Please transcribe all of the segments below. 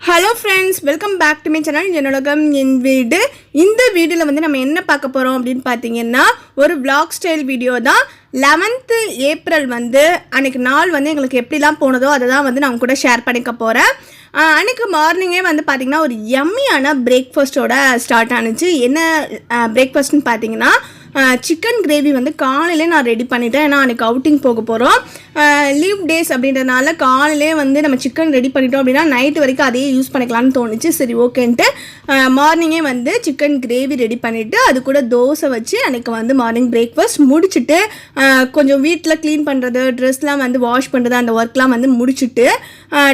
Hello friends welcome back to my channel என்னோடகம் என் வீடு. இந்த வீடியோவில் வந்து நம்ம என்ன பார்க்க போகிறோம் அப்படின்னு பார்த்தீங்கன்னா ஒரு விளாக் ஸ்டைல் வீடியோ தான். லெவன்த்து ஏப்ரல் வந்து அன்னைக்கு நாள் வந்து எங்களுக்கு எப்படிலாம் போனதோ அதை தான் வந்து நான் உங்க கூட ஷேர் பண்ணிக்க போகிறேன் அன்றைக்கி மார்னிங்கே வந்து பார்த்திங்கன்னா ஒரு எம்மியான பிரேக்ஃபாஸ்ட்டோட ஸ்டார்ட் ஆனுச்சு. என்ன பிரேக்ஃபாஸ்ட்னு பார்த்தீங்கன்னா சிக்கன் கிரேவி வந்து காலையிலே நான் ரெடி பண்ணிட்டேன். ஏன்னா அன்றைக்கி அவுட்டிங் போக போகிறோம் லீவ் டேஸ் அப்படின்றதுனால காலையிலே வந்து நம்ம சிக்கன் ரெடி பண்ணிட்டோம் அப்படின்னா நைட்டு வரைக்கும் அதையே யூஸ் பண்ணிக்கலாம்னு தோணுச்சு. சரி ஓகேன்ட்டு மார்னிங்கே வந்து சிக்கன் கிரேவி ரெடி பண்ணிவிட்டு அது கூட தோசை வச்சு அன்றைக்கி வந்து மார்னிங் பிரேக்ஃபாஸ்ட் முடிச்சுட்டு கொஞ்சம் வீட்டில் க்ளீன் பண்ணுறது ட்ரெஸ்லாம் வந்து வாஷ் பண்ணுறது அந்த ஒர்க்லாம் வந்து முடிச்சுட்டு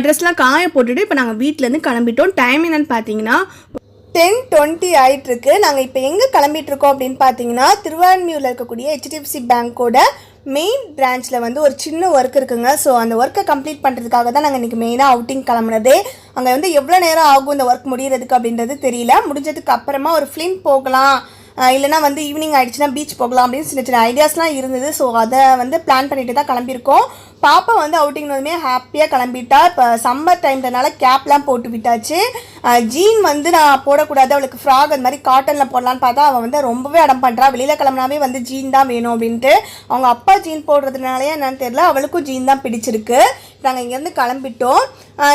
ட்ரெஸ்லாம் காய போட்டுட்டு இப்போ நாங்கள் வீட்டிலேருந்து கிளம்பிட்டோம். டைம் என்னன்னு பார்த்தீங்கன்னா டென் டுவெண்ட்டி ஆயிட்டுருக்கு. நாங்கள் இப்போ எங்கே கிளம்பிட்டுருக்கோம் அப்படின்னு பார்த்தீங்கன்னா திருவான்மியூரில் இருக்கக்கூடிய ஹெச்டிஎஃப்சி பேங்க்கோட மெயின் பிரான்ச்சில் வந்து ஒரு சின்ன ஒர்க் இருக்குங்க. ஸோ அந்த ஒர்க்கை கம்ப்ளீட் பண்ணுறதுக்காக தான் நாங்கள் இன்றைக்கி மெயினாக அவுட்டிங் கிளம்புனதே. அங்கே வந்து எவ்வளோ நேரம் ஆகும் இந்த ஒர்க் முடிகிறதுக்கு அப்படின்றது தெரியல. முடிஞ்சதுக்கு அப்புறமா ஒரு ஃபிலிம் போகலாம். இல்லைனா வந்து ஈவினிங் ஆகிடுச்சுன்னா பீச் போகலாம் அப்படின்னு சின்ன சின்ன ஐடியாஸ்லாம் இருந்தது. ஸோ அதை வந்து பிளான் பண்ணிட்டு தான் கிளம்பியிருக்கோம். பாப்பா வந்து அவுட்டிங் வந்ததுமே ஹாப்பியாக கிளம்பிட்டா. இப்போ சம்மர் டைம்ன்றனால கேப்லாம் போட்டு விட்டாச்சு. ஜீன் வந்து நான் போடக்கூடாது. அவளுக்கு ஃப்ராக் அந்த மாதிரி காட்டனில் போடலான்னு பார்த்தா அவள் வந்து ரொம்பவே அடம் பண்ணுறா வெளியில் கிளம்புனாவே வந்து ஜீன் தான் வேணும் அப்படின்ட்டு. அவங்க அப்பா ஜீன் போடுறதுனாலயே என்னன்னு தெரியல. அவளுக்கும் ஜீன் தான் பிடிச்சிருக்கு. நாங்கள் இங்கேருந்து கிளம்பிட்டோம்.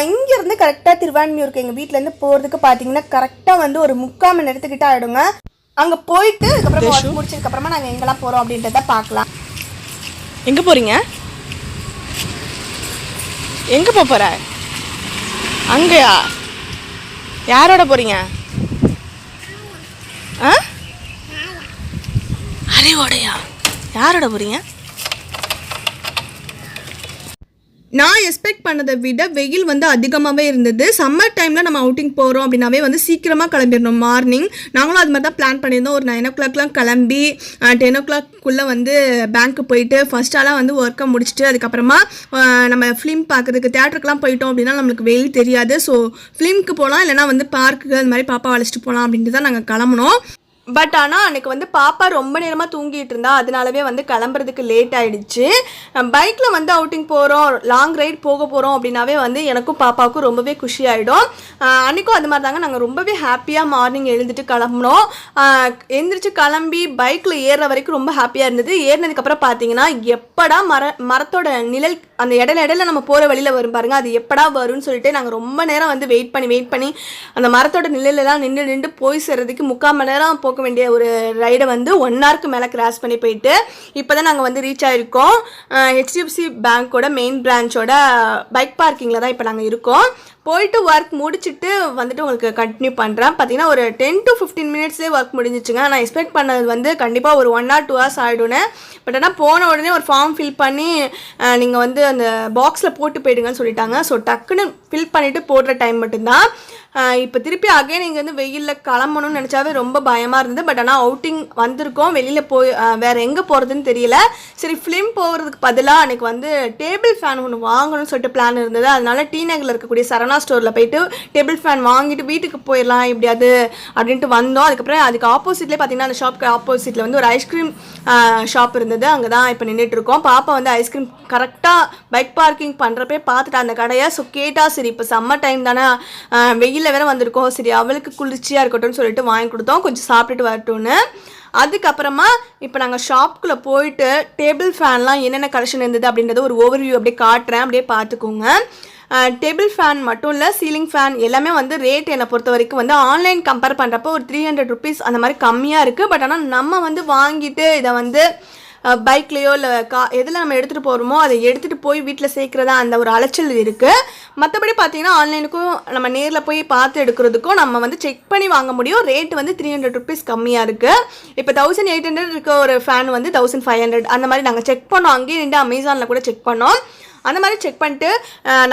இங்கேருந்து கரெக்டாக திருவான்மியூருக்கு எங்கள் வீட்டிலேருந்து போகிறதுக்கு பார்த்தீங்கன்னா கரெக்டாக வந்து ஒரு முக்கால் மணி நேரத்துக்கிட்ட ஆகிடுங்க அங்கே போயிட்டு அதுக்கப்புறம் ஒர்க் முடிச்சதுக்கப்புறமா நாங்கள் எங்கெல்லாம் போகிறோம் அப்படின்றத பார்க்கலாம். எங்கே போகிறீங்க எங்கே போக போகிற அங்கேயா? யாரோட போகிறீங்க ஆ? அறிவோடையா யாரோட போகிறீங்க நான் எக்ஸ்பெக்ட் பண்ணதை விட வெயில் வந்து அதிகமாகவே இருந்தது. சம்மர் டைமில் நம்ம அவுட்டிங் போகிறோம் அப்படின்னாவே வந்து சீக்கிரமாக கிளம்பிடணும். மார்னிங் நாங்களும் அது மாதிரி தான் பிளான் பண்ணியிருந்தோம். ஒரு நைன் ஓ கிளாக்லாம் கிளம்பி டென் ஓ கிளாக்குள்ளே வந்து பேங்க்கு போயிட்டு ஃபஸ்ட்டாலாம் வந்து ஒர்க்கை முடிச்சுட்டு அதுக்கப்புறமா நம்ம ஃபிலிம் பார்க்குறதுக்கு தேட்டருக்குலாம் போயிட்டோம் அப்படின்னா நம்மளுக்கு வெயில் தெரியாது. ஸோ ஃபிலிம்க்கு போகலாம் இல்லைனா வந்து பார்க்குக்கு அது மாதிரி பாப்பா அழைச்சிட்டு போகலாம் அப்படின்ட்டு தான் நாங்கள் கிளம்புனோம். பட் ஆனால் அன்னைக்கு வந்து பாப்பா ரொம்ப நேரமாக தூங்கிட்டு இருந்தா அதனாலவே வந்து கிளம்புறதுக்கு லேட் ஆயிடுச்சு. பைக்கில் வந்து அவுட்டிங் போகிறோம் லாங் ரைட் போக போகிறோம் அப்படின்னாவே வந்து எனக்கும் பாப்பாவுக்கும் ரொம்பவே குஷி ஆகிடும் அன்றைக்கும் அது மாதிரி தாங்க நாங்கள் ரொம்பவே ஹாப்பியாக மார்னிங் எழுந்துட்டு கிளம்புனோம். எழுந்திரிச்சு கிளம்பி பைக்கில் ஏறுற வரைக்கும் ரொம்ப ஹாப்பியாக இருந்தது. ஏறினதுக்கப்புறம் பார்த்தீங்கன்னா எப்படா மர மரத்தோட நிழல் அந்த இடையில இடையில நம்ம போகிற வழியில் வரும் பாருங்க அது எப்படா வரும்னு சொல்லிட்டு நாங்கள் ரொம்ப நேரம் வந்து வெயிட் பண்ணி வெயிட் பண்ணி அந்த மரத்தோட நிழலெல்லாம் நின்று நின்று போய் சேர்றதுக்கு முக்கால் மணி நேரம் போக வேண்டிய ஒரு ரைடை வந்து ஒன் ஹவருக்கு மேலே கிராஸ் பண்ணி போயிட்டு இப்போ தான் நாங்கள் வந்து ரீச் ஆகிருக்கோம் ஹெச்டிஎஃப்சி பேங்க்கோட மெயின் பிரான்ச்சோட பைக் பார்க்கிங்கில் தான் இப்போ நாங்கள் இருக்கோம். போயிட்டு ஒர்க் முடிச்சுட்டு வந்துட்டு உங்களுக்கு கண்டினியூ பண்ணுறேன் பார்த்தீங்கன்னா ஒரு டென் டு ஃபிஃப்டீன் மினிட்ஸ்லேயே ஒர்க் முடிஞ்சிச்சுங்க. நான் எக்ஸ்பெக்ட் பண்ணது வந்து கண்டிப்பாக ஒரு ஒன் ஆர் டூ ஹவர்ஸ் ஆகிடுன்னு பட் ஆனால் போன உடனே ஒரு ஃபார்ம் ஃபில் பண்ணி நீங்கள் வந்து அந்த பாக்ஸில் போட்டு போயிடுங்கன்னு சொல்லிட்டாங்க. ஸோ டக்குன்னு ஃபில் பண்ணிவிட்டு போடுற டைம் மட்டும்தான். இப்போ திருப்பி அகைன் இங்கே வந்து வெயிலில் கிளம்பணும்னு நினச்சாவே ரொம்ப பயமாக இருந்தது. பட் ஆனால் அவுட்டிங் வந்திருக்கோம். வெளியில் போய் வேறு எங்கே போகிறதுன்னு தெரியல. சரி ஃபிலிம் போகிறதுக்கு பதிலாக அன்றைக்கி வந்து டேபிள் ஃபேன் ஒன்று வாங்கணும்னு சொல்லிட்டு பிளான் இருந்தது. அதனால டி நகரில் இருக்கக்கூடிய சரணா ஸ்டோரில் போயிட்டு டேபிள் ஃபேன் வாங்கிட்டு வீட்டுக்கு போயிடலாம் எப்படியாவது அப்படின்ட்டு வந்தோம். அதுக்கப்புறம் அதுக்கு ஆப்போசிட்லேயே பார்த்தீங்கன்னா அந்த ஷாப்க்கு ஆப்போசிட்டில் வந்து ஒரு ஐஸ்கிரீம் ஷாப் இருந்தது. அங்கே தான் இப்போ நின்றுட்டு இருக்கோம். பாப்பா வந்து ஐஸ்கிரீம் கரெக்டாக பைக் பார்க்கிங் பண்ணுறப்பே பார்த்துட்டு அந்த கடையை. ஸோ கேட்டால் சரி இப்போ சம்மர் டைம் தானே வெயிலில் வேற வந்திருக்கோம். சரி அவளுக்கு குளிர்ச்சியாக இருக்கட்டும்னு சொல்லிட்டு வாங்கி கொடுத்தோம். கொஞ்சம் சாப்பிட்டுட்டு வரட்டும்னு. அதுக்கப்புறமா இப்போ நாங்கள் ஷாப்புக்குள்ளே போயிட்டு டேபிள் ஃபேன்லாம் என்னென்ன கலெக்ஷன் இருந்தது அப்படின்றத ஒரு ஓவர்வியூ அப்படியே காட்டுறேன். அப்படியே பார்த்துக்கோங்க டேபிள் ஃபேன் மட்டும் இல்லை சீலிங் ஃபேன் எல்லாமே வந்து ரேட் என்னை பொறுத்த வரைக்கும் வந்து ஆன்லைன் கம்பேர் பண்ணுறப்போ ஒரு த்ரீ ஹண்ட்ரட் ருபீஸ் அந்த மாதிரி கம்மியாக இருக்குது பட் ஆனால் நம்ம வந்து வாங்கிட்டு இதை வந்து பைக்லேயோ இல்லை கா எதில் நம்ம எடுத்துகிட்டு போகிறோமோ அதை எடுத்துகிட்டு போய் வீட்டில் சேர்க்குறதா அந்த ஒரு அலைச்சல் இருக்குது மற்றபடி பார்த்தீங்கன்னா ஆன்லைனுக்கும் நம்ம நேரில் போய் பார்த்து எடுக்கிறதுக்கும் நம்ம வந்து செக் பண்ணி வாங்க முடியும். ரேட் வந்து த்ரீ ஹண்ட்ரட் ருபீஸ் கம்மியாக இருக்குது இப்போ தௌசண்ட் எயிட் ஹண்ட்ரட் இருக்க ஒரு ஃபேன் வந்து தௌசண்ட் ஃபைவ் ஹண்ட்ரட் அந்த மாதிரி நாங்கள் செக் பண்ணோம். அங்கேயே நின்று அமேசானில் கூட செக் பண்ணோம். அந்த மாதிரி செக் பண்ணிட்டு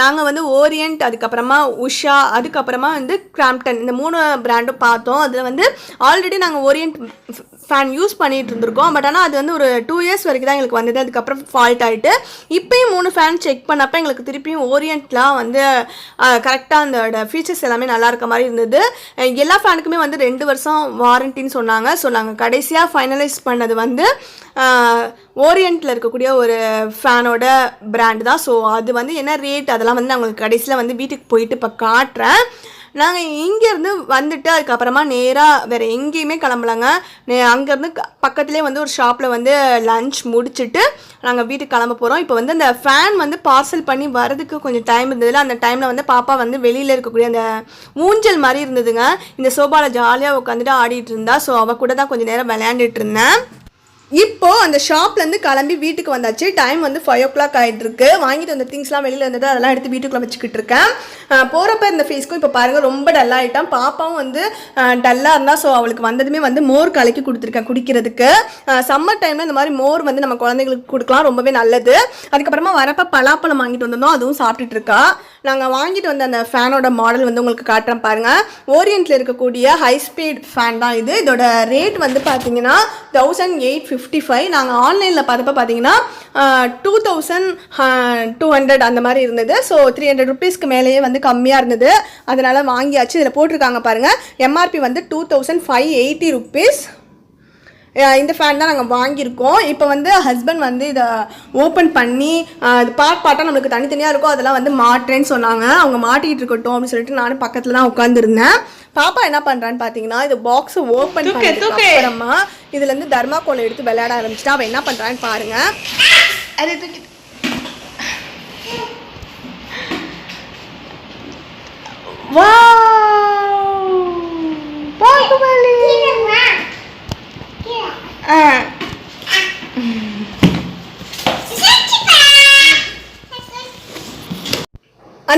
நாங்கள் வந்து ஓரியன்ட் அதுக்கப்புறமா உஷா அதுக்கப்புறமா வந்து கிராம்ப்டன் இந்த மூணு பிராண்டும் பார்த்தோம். அதில் வந்து ஆல்ரெடி நாங்கள் ஓரியன்ட் ஃபேன் யூஸ் பண்ணிட்டு இருந்திருக்கோம். பட் ஆனால் அது வந்து ஒரு டூ இயர்ஸ் வரைக்கும் தான் எங்களுக்கு வந்தது. அதுக்கப்புறம் ஃபால்ட் ஆகிட்டு இப்போயும் மூணு ஃபேன் செக் பண்ணப்போ எங்களுக்கு திருப்பியும் ஓரியன்ட்லாம் வந்து கரெக்டாக அந்த ஃபீச்சர்ஸ் எல்லாமே நல்லா இருக்க மாதிரி இருந்தது. எல்லா ஃபேனுக்குமே வந்து ரெண்டு வருஷம் வாரண்டின்னு சொன்னாங்க. ஸோ நாங்கள் கடைசியாக ஃபைனலைஸ் பண்ணது வந்து ஓரியண்ட்டில் இருக்கக்கூடிய ஒரு ஃபேனோட பிராண்டு தான். ஸோ அது வந்து என்ன ரேட் அதெல்லாம் வந்து நான் உங்களுக்கு கடைசியில் வந்து வீட்டுக்கு போயிட்டு இப்போ காட்டுறேன். நாங்கள் இங்கேருந்து வந்துட்டு அதுக்கப்புறமா நேராக வேறு எங்கேயுமே கிளம்பலங்க. அங்கேருந்து பக்கத்துலேயே வந்து ஒரு ஷாப்பில் வந்து லஞ்ச் முடிச்சுட்டு நாங்கள் வீட்டுக்கு கிளம்ப போகிறோம் இப்போ வந்து அந்த ஃபேன் வந்து பார்சல் பண்ணி வரதுக்கு கொஞ்சம் டைம் இருந்ததில்ல அந்த டைமில் வந்து பாப்பா வந்து வெளியில் இருக்கக்கூடிய அந்த ஊஞ்சல் மாதிரி இருந்ததுங்க. இந்த சோபாவில் ஜாலியாக உட்காந்துட்டு ஆடிட்டு இருந்தா. ஸோ அவள் கூட தான் கொஞ்சம் நேரம் விளையாண்டுட்டு இருந்தேன். இப்போது அந்த ஷாப்லேருந்து கிளம்பி வீட்டுக்கு வந்தாச்சு. டைம் வந்து ஃபைவ் ஓ கிளாக் ஆகிட்டுருக்கு வாங்கிட்டு வந்த திங்ஸ்லாம் வெளியில் இருந்தது அதெல்லாம் எடுத்து வீட்டுக்குள்ளே வச்சுக்கிட்டு இருக்கேன். போகிறப்ப இந்த ஃபேஸ்க்கும் இப்போ பாருங்கள் ரொம்ப டல்லாக ஆகிட்டான் பாப்பாவும் வந்து டல்லாக இருந்தால் ஸோ அவளுக்கு வந்ததுமே வந்து மோர் கலக்கி கொடுத்துருக்கேன் குடிக்கிறதுக்கு. சம்மர் டைமில் இந்த மாதிரி மோர் வந்து நம்ம குழந்தைங்களுக்கு கொடுக்கலாம் ரொம்பவே நல்லது. அதுக்கப்புறமா வரப்போ பலாப்பழம் வாங்கிட்டு வந்திருந்தோம் அதுவும் சாப்பிட்டுட்டு இருக்கா. நாங்கள் வாங்கிட்டு வந்த அந்த ஃபேனோட மாடல் வந்து உங்களுக்கு காட்டுறேன் பாருங்கள் ஓரியண்ட்டில் இருக்கக்கூடிய ஹை ஸ்பீட் ஃபேன் தான் இது. இதோட ரேட் வந்து பார்த்தீங்கன்னா தௌசண்ட் எயிட் ஃபிஃப்டி ஃபைவ் நாங்கள் ஆன்லைனில் பார்த்தப்ப பார்த்தீங்கன்னா டூ தௌசண்ட் டூ ஹண்ட்ரட் அந்த மாதிரி இருந்தது. ஸோ த்ரீ ஹண்ட்ரட் ருபீஸ்க்கு மேலேயே வந்து கம்மியாக இருந்தது. அதனால் வாங்கியாச்சு. இதில் போட்டிருக்காங்க பாருங்கள் எம்ஆர்பி வந்து two thousand five eighty rupees இந்த ஃபேன் தான் நாங்கள் வாங்கியிருக்கோம். இப்போ வந்து ஹஸ்பண்ட் வந்து இதை ஓப்பன் பண்ணி இது பார்ட் பார்ட்டாக நம்மளுக்கு தனித்தனியாக இருக்கும் அதெல்லாம் வந்து மாட்டுறேன்னு சொன்னாங்க. அவங்க மாட்டிக்கிட்டு இருக்கட்டும் அப்படின்னு சொல்லிட்டு நானும் பக்கத்தில் தான் உட்காந்துருந்தேன் பாப்பா என்ன பண்ணுறான்னு பார்த்தீங்கன்னா இது பாக்ஸை ஓப்பன் அப்புறமா இதுலேருந்து தர்மாக்கோலை எடுத்து விளையாட ஆரம்பிச்சிட்டா அவள் என்ன பண்ணுறான்னு பாருங்க. அது தூக்கி பாகுபலி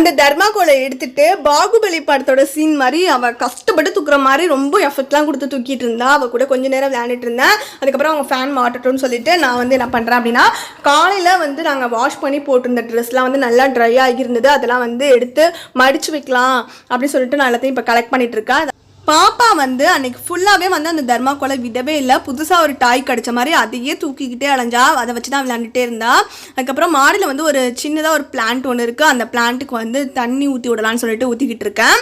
அந்த தர்மாக்கோலை எடுத்துட்டு பாகுபலி படத்தோட சீன் மாதிரி அவள் கஷ்டப்பட்டு தூக்குற மாதிரி ரொம்ப எஃபர்ட்லாம் கொடுத்து தூக்கிட்டு இருந்தா. அவள் கூட கொஞ்ச நேரம் விளையாண்டுட்டு இருந்தேன் அதுக்கப்புறம் அவங்க ஃபேன் மாட்டட்டும்னு சொல்லிட்டு நான் வந்து என்ன பண்ணுறேன் அப்படின்னா காலையில் வந்து நாங்கள் வாஷ் பண்ணி போட்டிருந்த ட்ரெஸ்லாம் வந்து நல்லா ட்ரை ஆகியிருந்தது. அதெல்லாம் வந்து எடுத்து மடிச்சு வைக்கலாம் அப்படின்னு சொல்லிட்டு நான் எல்லாத்தையும் இப்போ கலெக்ட் பண்ணிட்டு இருக்கேன். பாப்பா வந்து அன்னைக்கு ஃபுல்லாகவே வந்து அந்த தர்மாக்கோலை விடவே இல்லை. புதுசாக ஒரு டாய் கிடச்ச மாதிரி அதையே தூக்கிக்கிட்டே அலைஞ்சா அதை வச்சு தான் விளையாண்டுட்டே இருந்தா. அதுக்கப்புறம் மாடியில் வந்து ஒரு சின்னதாக ஒரு பிளான்ட் ஒன்று இருக்குது அந்த பிளான்ட்டுக்கு வந்து தண்ணி ஊற்றி விடலான்னு சொல்லிட்டு ஊற்றிக்கிட்டு இருக்கேன்.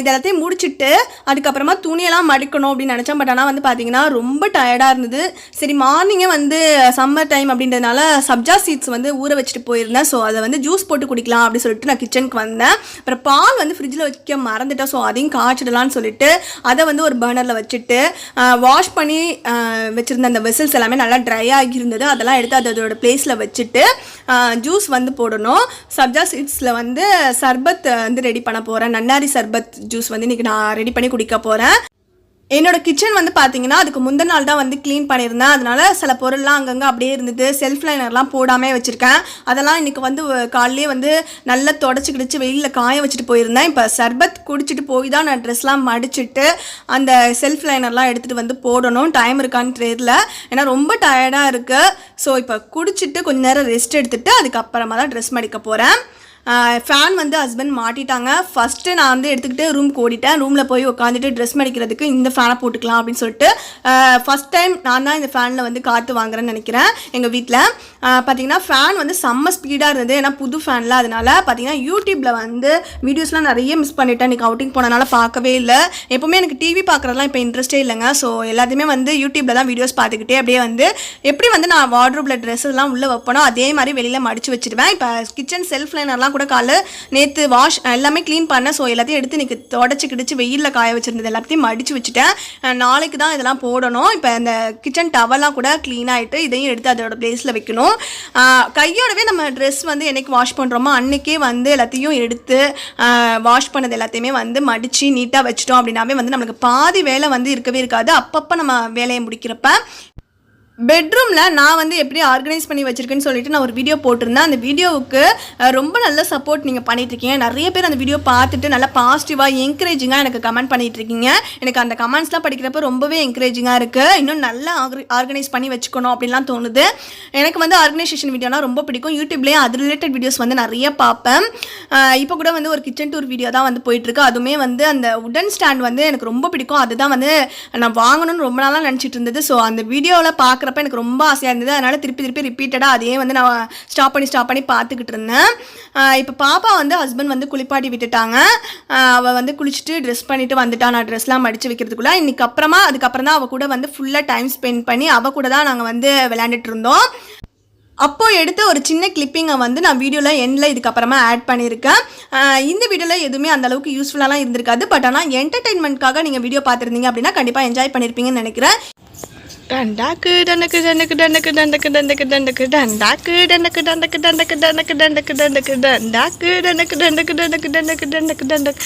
இதெல்லாத்தையும் முடிச்சுட்டு அதுக்கப்புறமா துணியெல்லாம் மடிக்கணும் அப்படின்னு நினச்சேன். பட் ஆனால் வந்து பார்த்தீங்கன்னா ரொம்ப டயர்டாக இருந்தது. சரி மார்னிங்கே வந்து சம்மர் டைம் அப்படின்றதுனால சப்ஜா சீட்ஸ் வந்து ஊற வச்சுட்டு போயிருந்தேன். ஸோ அதை வந்து ஜூஸ் போட்டு குடிக்கலாம் அப்படின்னு சொல்லிட்டு நான் கிச்சனுக்கு வந்தேன். அப்புறம் பால் வந்து ஃப்ரிட்ஜில் வைக்க மறந்துட்டேன். ஸோ அதையும் காய்ச்சிடலான்னு சொல்லிட்டு அதை வந்து ஒரு பர்னரில் வச்சுட்டு வாஷ் பண்ணி வச்சுருந்த அந்த வெசல்ஸ் எல்லாமே நல்லா ட்ரை ஆகியிருந்தது. அதெல்லாம் எடுத்து அது அதோட பிளேஸில் வச்சுட்டு ஜூஸ் வந்து போடணும். சப்ஜா சீட்ஸில் வந்து சர்பத் வந்து ரெடி பண்ண போகிறேன் நன்னாரி சர்பத் ஜூஸ் வந்து இன்றைக்கி நான் ரெடி பண்ணி குடிக்க போகிறேன் என்னோட கிச்சன் வந்து பார்த்தீங்கன்னா அதுக்கு முந்தின நாள் தான் வந்து க்ளீன் பண்ணியிருந்தேன். அதனால சில பொருள்லாம் அங்கங்கே அப்படியே இருந்தது. செல்ஃப் லைனர்லாம் போடாமல் வச்சுருக்கேன். அதெல்லாம் இன்றைக்கி வந்து காலையிலே வந்து நல்லா தொடச்சி கிடச்சி வெயிலில் காய வச்சுட்டு போயிருந்தேன். இப்போ சர்பத் குடிச்சிட்டு போய் தான் நான் ட்ரெஸ்லாம் மடிச்சிட்டு அந்த செல்ஃப் லைனர்லாம் எடுத்துகிட்டு வந்து போடணும். டைம் இருக்கான்னு தெரியல. ஏன்னா ரொம்ப டயர்டாக இருக்குது ஸோ இப்போ குடிச்சிட்டு கொஞ்ச நேரம் ரெஸ்ட் எடுத்துகிட்டு அதுக்கப்புறமா தான் ட்ரெஸ் மடிக்க போகிறேன் ஃபேன் வந்து ஹஸ்பண்ட் மாட்டிட்டாங்க. ஃபஸ்ட்டு நான் வந்து எடுத்துக்கிட்டு ரூம் ஓடிட்டேன். ரூமில் போய் உட்காந்துட்டு ட்ரெஸ் மடிக்கிறதுக்கு இந்த ஃபேனை போட்டுக்கலாம் அப்படின்னு சொல்லிட்டு ஃபஸ்ட் டைம் நான் தான் இந்த ஃபேனில் வந்து காற்று வாங்குறேன்னு நினைக்கிறேன் எங்கள் வீட்டில் பார்த்தீங்கன்னா ஃபேன் வந்து செம்ம ஸ்பீடாக இருந்தது. ஏன்னா புது ஃபேனில் அதனால பார்த்தீங்கன்னா யூடியூப்பில் வந்து வீடியோஸ்லாம் நிறைய மிஸ் பண்ணிட்டேன். இன்றைக்கி அவுட்டிங் போனனால பார்க்கவே இல்லை. எப்போவுமே எனக்கு டிவி பார்க்குறதுலாம் இப்போ இன்ட்ரெஸ்டே இல்லைங்க. ஸோ எல்லாத்தையுமே வந்து யூடியூப்பில் தான் வீடியோஸ் பார்த்துக்கிட்டே அப்படியே வந்து எப்படி வந்து நான் வார்ட்ரோப்பில் ட்ரெஸ்ஸெல்லாம் உள்ளே வைப்பனோ அதே மாதிரி வெளியில் மடிச்சு வச்சுருவேன். இப்போ கிச்சன் செல்ஃப் லைனர்லாம் கூட காலைல நேற்று வாஷ் எல்லாமே க்ளீன் பண்ணேன் ஸோ எல்லாத்தையும் எடுத்து இன்னைக்கு தொடச்சி கிடிச்சு வெயிலில் காய வச்சுருந்தது எல்லாத்தையும் மடித்து வச்சுட்டேன். நாளைக்கு தான் இதெல்லாம் போடணும். இப்போ இந்த கிச்சன் டவல்லாம் கூட க்ளீன் ஆகிட்டு இதையும் எடுத்து அதோட பிளேஸில் வைக்கணும். கையோடவே நம்ம ட்ரெஸ் வந்து என்னைக்கு வாஷ் பண்ணுறோமோ அன்றைக்கே வந்து எல்லாத்தையும் எடுத்து வாஷ் பண்ணது எல்லாத்தையுமே வந்து மடித்து நீட்டாக வச்சிட்டோம் அப்படின்னாவே வந்து நம்மளுக்கு பாதி வேலை வந்து இருக்கவே இருக்காது. அப்பப்போ நம்ம வேலையை முடிக்கிறப்ப பெட்ரூமில் நான் வந்து எப்படி ஆர்கனைஸ் பண்ணி வச்சுருக்கேன்னு சொல்லிட்டு நான் ஒரு வீடியோ போட்டிருந்தேன். அந்த வீடியோவுக்கு ரொம்ப நல்ல சப்போர்ட் நீங்கள் பண்ணிட்டுருக்கீங்க. நிறைய பேர் அந்த வீடியோ பார்த்துட்டு நல்லா பாசிட்டிவாக என்கரேஜிங்காக எனக்கு கமெண்ட் பண்ணிகிட்ருக்கீங்க எனக்கு அந்த கமெண்ட்ஸ்லாம் படிக்கிறப்ப ரொம்பவே என்கரேஜிங்காக இருக்குது இன்னும் நல்லா ஆர்கனைஸ் பண்ணி வச்சுக்கணும் அப்படின்லாம் தோணுது. எனக்கு வந்து ஆர்கனைசேஷன் வீடியோனா ரொம்ப பிடிக்கும். யூடியூப்லேயும் அது ரிலேட்டட் வீடியோஸ் வந்து நிறைய பார்ப்பேன். இப்போ கூட வந்து ஒரு கிச்சன் டூர் வீடியோ தான் வந்து போயிட்டுருக்கு. அதுவுமே வந்து அந்த உடன் ஸ்டாண்ட் வந்து எனக்கு ரொம்ப பிடிக்கும். அதுதான் வந்து நான் வாங்கணும்னு ரொம்ப நாளாக நினச்சிட்டு இருந்தது. ஸோ அந்த வீடியோவில் பார்க்குற பார்க்குறப்ப எனக்கு ரொம்ப ஆசையாக இருந்தது. அதனால் திருப்பி திருப்பி ரிப்பீட்டடாக அதையே வந்து நான் ஸ்டாப் பண்ணி ஸ்டாப் பண்ணி பார்த்துக்கிட்டு இருந்தேன். இப்போ பாப்பா வந்து ஹஸ்பண்ட் வந்து குளிப்பாட்டி விட்டுட்டாங்க. அவள் வந்து குளிச்சுட்டு ட்ரெஸ் பண்ணிவிட்டு வந்துட்டா. நான் ட்ரெஸ்லாம் மடித்து வைக்கிறதுக்குள்ள இன்னைக்கு அப்புறமா அதுக்கப்புறம் தான் அவள் கூட வந்து ஃபுல்லாக டைம் ஸ்பெண்ட் பண்ணி அவள் கூட தான் நாங்கள் வந்து விளையாண்டுட்டு இருந்தோம். அப்போது எடுத்த ஒரு சின்ன கிளிப்பிங்கை வந்து நான் வீடியோவில் எண்டில் இதுக்கப்புறமா ஆட் பண்ணியிருக்கேன். இந்த வீடியோவில் எதுவுமே அந்தளவுக்கு யூஸ்ஃபுல்லாகலாம் யூஸ்ஃபுல்லாலாம் இருந்திருக்காது. பட் ஆனால் என்டர்டைன்மெண்ட்காக நீங்கள் வீடியோ பார்த்துருந்தீங்க அப்படின்னா கண்டிப்பாக என்ஜாய் பண்ணியிருப்பீங்கன்னு நினைக்கிறேன். டண்டாக்கு டண்டக்கு டண்டக்கு டண்டக்கு டண்டக்கு டண்டக்கு டண்டக்கு டண்டாக்கு டண்டக்கு டண்டக்கு டண்டக்கு டண்டக்கு டண்டக்கு டண்டக்கு டண்டாக்கு டண்டக்கு டண்டக்கு டண்டக்கு டண்டக்கு டண்டக்கு டண்டக்கு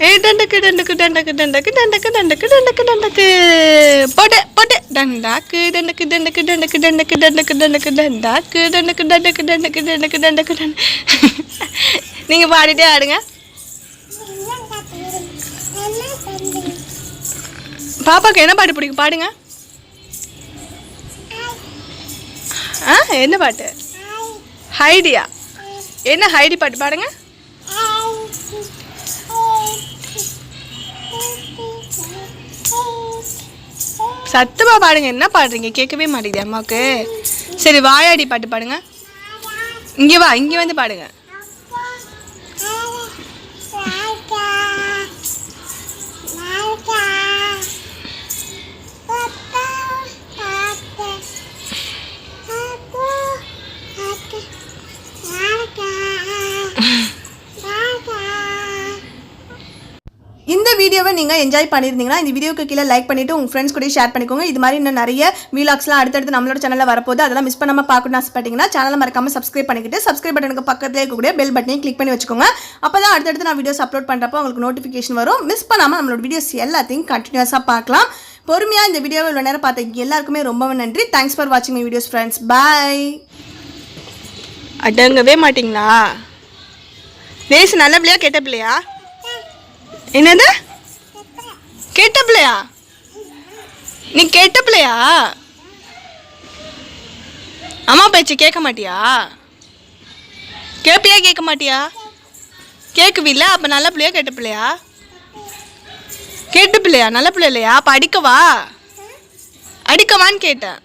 ஏ டண்டக்கு டண்டக்கு டண்டக்கு டண்டக்கு டண்டக்கு டண்டக்கு டண்டக்கு டண்டக்கு போடு போடு டண்டாக்கு டண்டக்கு டண்டக்கு டண்டக்கு டண்டக்கு டண்டக்கு டண்டக்கு டண்டாக்கு டண்டக்கு டண்டக்கு டண்டக்கு டண்டக்கு டண்டக்கு டன் நீங்க பாடிட்டே ஆடுங்க பாப்பாக்கு என்ன பாட்டு பிடிக்கும் பாடுங்க ஆ என்ன பாட்டு? ஹைடியா. என்ன ஹைடி பாட்டு பாடுங்க? சத்தமா பாடுங்க. என்ன பாடுறீங்க? கேட்கவே மாட்டேங்குது அம்மாவுக்கு. சரி வாயாடி பாட்டு பாடுங்க. இங்கே வா இங்கே வந்து பாடுங்க. நீங்கள் என்ஜாய் பண்ணியிருந்தீங்கன்னா இந்த வீடியோக்கு கீழே லைக் பண்ணிவிட்டு உங்கள் ஃப்ரெண்ட்ஸ் கூட ஷேர் பண்ணிக்கோங்க. இது மாதிரி இன்னும் நிறைய வீலாக்ஸ்லாம் அடுத்தடுத்து நம்மளோட சேனலில் வரப்போது அதெல்லாம் மிஸ் பண்ணாமல் பார்க்கணும்னு ஆசைப்பட்டீங்கன்னா சேனலை மறக்காமல் சப்ஸ்கிரைப் பண்ணிக்கிட்டு சப்ஸ்கிரைப் பட்டனுக்கு பக்கத்தில் இருக்கக்கூடிய பெல் பட்டனையும் கிளிக் பண்ணி வச்சுக்கோங்க. அப்போ தான் அடுத்தடுத்து நான் வீடியோஸ் அப்லோட் பண்ணுறப்போ உங்களுக்கு நோட்டிஃபிகேஷன் வரும். மிஸ் பண்ணாமல் நம்மளோட வீடியோஸ் எல்லாத்தையும் கண்டினியூஸாக பார்க்கலாம். பொறுமையாக இந்த வீடியோவை இவ்வளோ நேரம் பார்த்த எல்லாருக்குமே ரொம்ப நன்றி. தேங்க்ஸ் ஃபார் வாட்சிங் மை வீடியோஸ் ஃப்ரெண்ட்ஸ் பாய் அடங்கவே மாட்டிங்களா? நேசு நல்ல பிள்ளையா கெட்ட பிள்ளையா? என்னது? கெட்ட பிள்ளையா? நீ கெட்ட பிள்ளையா? அம்மா பேச்சு கேட்க மாட்டியா? கேட்பியா கேட்க மாட்டியா? கேட்குவில்ல அப்போ நல்ல பிள்ளையா கெட்ட பிள்ளையா? கெட்ட பிள்ளையா நல்ல பிள்ளை இல்லையா? அப்போ அடிக்கவா? அடிக்கவான்னு கேட்டேன்.